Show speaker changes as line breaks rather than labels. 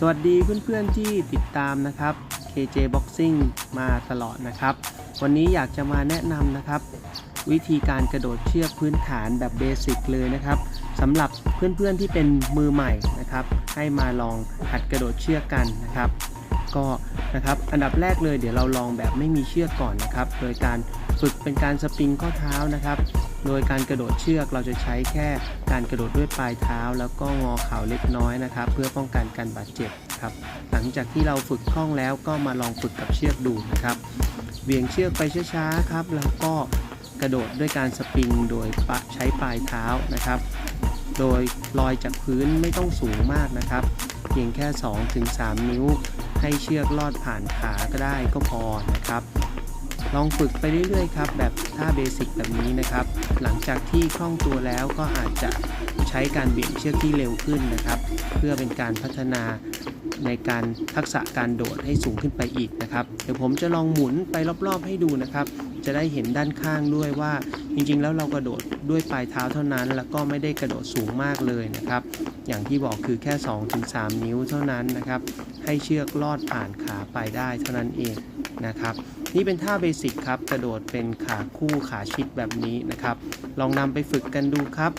สวัสดีเพื่อนๆที่ติดตามนะครับ KJ Boxing มาตลอดนะครับ วันนี้อยากจะมาแนะนำนะครับ วิธีการกระโดดเชือกพื้นฐานแบบเบสิกเลยนะครับสำหรับเพื่อนๆที่เป็นมือใหม่นะครับ ให้มาลองหัดกระโดดเชือกกันนะครับ ก็นะครับอันดับแรกเลยเดี๋ยวเราลองแบบไม่มีเชือกก่อนนะครับ โดยการฝึกเป็นการสปริงข้อเท้านะครับ โดยการกระโดดเชือกเราจะใช้แค่การกระโดดด้วยปลายเท้า แล้วก็งอเข่าเล็กน้อยนะครับ เพื่อป้องกันการบาดเจ็บครับ หลังจากที่เราฝึกคล่องแล้วก็มาลองฝึกกับเชือกดูนะครับเวียงเชือกไปช้าๆครับ แล้วก็กระโดดด้วยการสปริงโดยใช้ปลายเท้านะครับ โดยลอยจากพื้นไม่ต้องสูงมากนะครับ เพียงแค่ 2-3 นิ้ว ให้เชือกลอดผ่านขาก็ได้ก็พอนะครับ ลองฝึกไปเรื่อยๆครับแบบท่าเบสิกแบบนี้นะครับ หลังจากที่คล่องตัวแล้วก็อาจจะใช้การเบี่ยงเชือกที่เร็วขึ้นนะครับ เพื่อเป็นการพัฒนา ในการทักษะการโดดให้สูงขึ้นไปอีกนะครับ เดี๋ยวผมจะลองหมุนไปรอบๆให้ดูนะครับ จะได้เห็นด้านข้างด้วยว่า จริงๆ แล้วเรากระโดดด้วยปลายเท้าเท่านั้น แล้วก็ไม่ได้กระโดดสูงมากเลยนะครับ อย่างที่บอกคือแค่ 2-3 นิ้วเท่านั้นนะครับ ให้เชือกลอดผ่านขาไปได้เท่านั้นเองนะครับนี่เป็นท่าเบสิกครับ กระโดดเป็นขาคู่ขาชิดแบบนี้นะครับ ลองนำไปฝึกกันดูครับ